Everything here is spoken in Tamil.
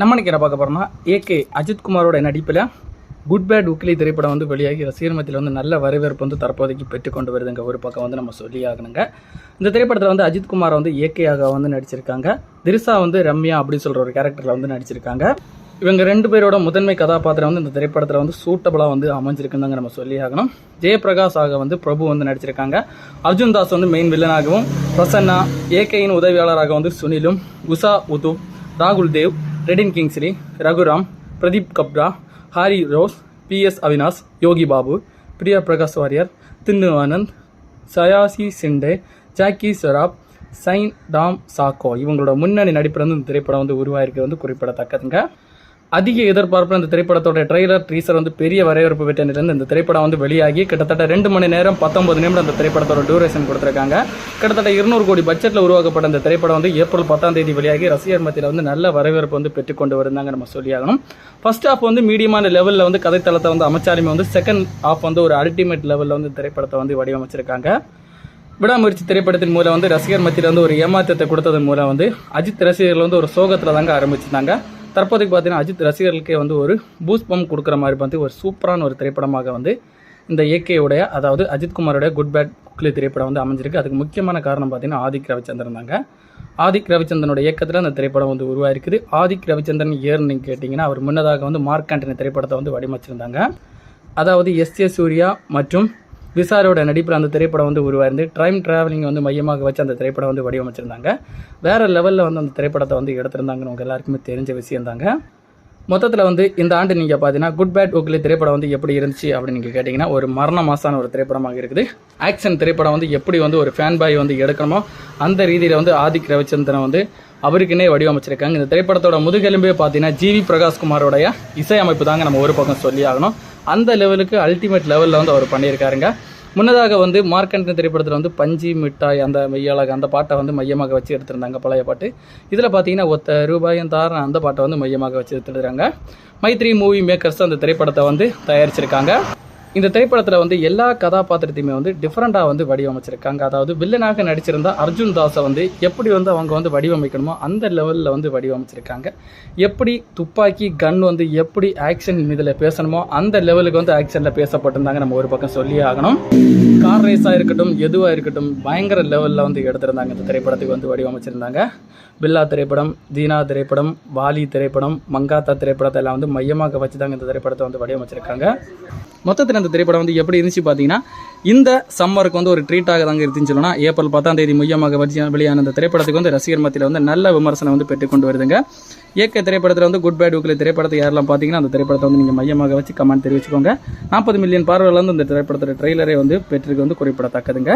நம்ம நினைக்கிற பார்க்க போகிறோம்னா ஏகே அஜித்குமாரோட நடிப்பில் குட் பேட் உக்லி திரைப்படம் வந்து வெளியாகி ரசிகர் மத்தியில் வந்து நல்ல வரவேற்பு வந்து தற்போதைக்கு பெற்றுக்கொண்டு வருதுங்க. ஒரு பக்கம் வந்து நம்ம சொல்லி ஆகணுங்க இந்த திரைப்படத்தில் வந்து அஜித்குமார் வந்து ஏகேயாக வந்து நடிச்சிருக்காங்க. திரிசா வந்து ரம்யா அப்படின்னு சொல்கிற ஒரு கேரக்டரில் வந்து நடிச்சிருக்காங்க. இவங்க ரெண்டு பேரோட முதன்மை கதாபாத்திரம் வந்து இந்த திரைப்படத்தில் வந்து சூட்டபுளாக வந்து அமைஞ்சிருக்குந்தாங்க நம்ம சொல்லி ஆகணும் ஜெயபிரகாஷ் ஆக வந்து பிரபு வந்து நடிச்சிருக்காங்க. அர்ஜுன் தாஸ் வந்து மெயின் வில்லனாகவும் பிரசன்னா ஏகேயின் உதவியாளராக வந்து சுனிலும் உஷா உது ராகுல் Dev Redin Kingsley Raghuram Pradeep Kabra Harry Rose P S Avinash Yogi Babu Priya Prakash Varrier Tinnu Anand Sayaji Shinde Jackie Shroff Shine Tom Chacko இவங்களோட முன்னணி நடிப்பில் வந்து இந்த திரைப்படம் வந்து உருவாகிருக்கிறது வந்து குறிப்பிடத்தக்கதுங்க. அதிக எதிர்பார்ப்பு இந்த திரைப்படத்தோட ட்ரெய்லர் ட்ரீசர் வந்து பெரிய வரவேற்பு பெற்ற நிலையில் இந்த திரைப்படம் வந்து வெளியாகி கிட்டத்தட்ட ரெண்டு மணி நேரம் பத்தொன்பது நிமிடம் அந்த திரைப்படத்தோட டியூரேஷன் கொடுத்துருக்காங்க. கிட்டத்தட்ட இருநூறு கோடி பட்ஜெட்டில் உருவாக்கப்பட்ட இந்த திரைப்படம் வந்து ஏப்ரல் பத்தாம் தேதி வெளியாகி ரசிகர் மத்தியில் வந்து நல்ல வரவேற்பு வந்து பெற்றுக்கொண்டு வருந்தாங்க நம்ம சொல்லியாகணும். ஃபர்ஸ்ட் ஹாஃப் வந்து மீடியமான லெவலில் வந்து கதைத்தளத்தை வந்து அமைச்சாலுமே வந்து செகண்ட் ஹாஃப் வந்து ஒரு அல்டிமேட் லெவலில் வந்து திரைப்படத்தை வந்து வடிவமைச்சிருக்காங்க. விடாமுயற்சி திரைப்படத்தின் மூலம் வந்து ரசிகர் மத்தியில் வந்து ஒரு ஏமாற்றத்தை கொடுத்ததன் மூலம் வந்து அஜித் ரசிகர்கள் வந்து ஒரு சோகத்தில் தாங்க ஆரம்பிச்சிருந்தாங்க. தற்போதைக்கு பார்த்தீங்கன்னா அஜித் ரசிகர்களுக்கே வந்து ஒரு பூஸ்ட் பம்ப் கொடுக்குற மாதிரி வந்து ஒரு சூப்பரான ஒரு திரைப்படமாக வந்து இந்த ஏகேவுடைய அதாவது அஜித்குமாரோடைய குட் பேட் குக்லி திரைப்படம் வந்து அமைஞ்சிருக்கு. அதுக்கு முக்கியமான காரணம் பார்த்தீங்கன்னா ஆதிக் ரவிச்சந்திரன் தாங்க. ஆதிக் ரவிச்சந்திரனோட இயக்கத்தில் அந்த திரைப்படம் வந்து உருவாயிருக்குது. ஆதிக் ரவிச்சந்திரன் ஏன்னு கேட்டிங்கன்னா அவர் முன்னதாக வந்து மார்க் ஆண்டனி திரைப்படத்தை வந்து வடிவமைச்சிருந்தாங்க. அதாவது எஸ் ஏ சூர்யா மற்றும் விசாரோட நடிப்பில் அந்த திரைப்படம் வந்து உருவாயிருந்து டைம் ட்ராவலிங் வந்து மையமாக வச்சு அந்த திரைப்படம் வந்து வடிவமைச்சிருந்தாங்க. வேறு லெவலில் வந்து அந்த திரைப்படத்தை வந்து எடுத்திருந்தாங்கன்னு உங்கள் எல்லாருக்குமே தெரிஞ்ச விஷயம் தாங்க மொத்தத்தில் வந்து இந்த ஆண்டு நீங்கள் பார்த்தீங்கன்னா குட் பேட் ஓக்லி திரைப்படம் வந்து எப்படி இருந்துச்சு அப்படின்னு நீங்கள் கேட்டிங்கன்னா ஒரு மரண மாசான ஒரு திரைப்படமாக இருக்குது. ஆக்ஷன் திரைப்படம் வந்து எப்படி வந்து ஒரு ஃபேன் பாய் வந்து எடுக்கணுமோ அந்த ரீதியில் வந்து ஆதிக் ரவிச்சந்திரன் வந்து அவருக்குன்னே வடிவமைச்சிருக்காங்க. இந்த திரைப்படத்தோட முதுகெலும்பே பார்த்தீங்கன்னா ஜிவி பிரகாஷ்குமாரோடைய இசையமைப்பு தாங்க நம்ம ஒரு பக்கம் சொல்லி ஆகணும். அந்த லெவலுக்கு அல்டிமேட் லெவலில் வந்து அவர் பண்ணியிருக்காருங்க. முன்னதாக வந்து மார்க்கண்ட திரைப்படத்தில் வந்து பஞ்சி மிட்டாய் அந்த மெய்யழகு அந்த பாட்டை வந்து மையமாக வச்சு எடுத்திருந்தாங்க பழைய பாட்டு. இதில் பார்த்தீங்கன்னா ஒத்த ரூபாயும் தாரன் அந்த பாட்டை வந்து மையமாக வச்சு எடுத்துருக்காங்க. மைத்ரி மூவி மேக்கர்ஸ் அந்த திரைப்படத்தை வந்து தயாரிச்சிருக்காங்க. இந்த திரைப்படத்தில் வந்து எல்லா கதாபாத்திரத்தையுமே வந்து டிஃப்ரெண்ட்டாக வந்து வடிவமைச்சிருக்காங்க. அதாவது வில்லனாக நடிச்சிருந்த அர்ஜுன் தாஸை வந்து எப்படி வந்து அவங்க வந்து வடிவமைக்கணுமோ அந்த லெவலில் வந்து வடிவமைச்சிருக்காங்க. எப்படி துப்பாக்கி கன் வந்து எப்படி ஆக்ஷன் இதில் பேசணுமோ அந்த லெவலுக்கு வந்து ஆக்ஷனில் பேசப்பட்டிருந்தாங்க. நம்ம ஒரு பக்கம் சொல்லியே ஆகணும். கார் ரேஸாக இருக்கட்டும் எதுவாக இருக்கட்டும் பயங்கர லெவலில் வந்து எடுத்திருந்தாங்க. இந்த திரைப்படத்துக்கு வந்து வடிவமைச்சிருந்தாங்க. பில்லா திரைப்படம் தீனா திரைப்படம் வாலி திரைப்படம் மங்காத்தா திரைப்படத்தை எல்லாம் வந்து மையமாக வச்சு தாங்க இந்த திரைப்படத்தை வந்து வடிவமைச்சிருக்காங்க. மொத்தத்தில் இந்த திரைப்படம் வந்து எப்படி இருந்துச்சு பார்த்தீங்கன்னா இந்த சம்மருக்கு வந்து ஒரு ட்ரீட்டாக தாங்க இருந்துச்சுன்னு சொல்லலாம் ஏப்ரல் பத்தாம் தேதி மையமாக வெளியான இந்த திரைப்படத்துக்கு வந்து ரசிகர் மத்தியில் வந்து நல்ல விமர்சனம் வந்து பெற்றுக்கொண்டு வருதுங்க. இயக்க திரைப்படத்தில் வந்து குட் பேட் ஊக்கில் திரைப்படத்தை யாரெல்லாம் பார்த்தீங்கன்னா அந்த திரைப்படத்தை வந்து நீங்கள் மையமாக வச்சு கமெண்ட் தெரிவிச்சுக்கோங்க. நாற்பது மில்லியன் பார்வையில் வந்து இந்த திரைப்படத்தோட ட்ரெய்லரே வந்து பெற்றிருக்கு வந்து குறிப்பிடத்தக்கதுங்க.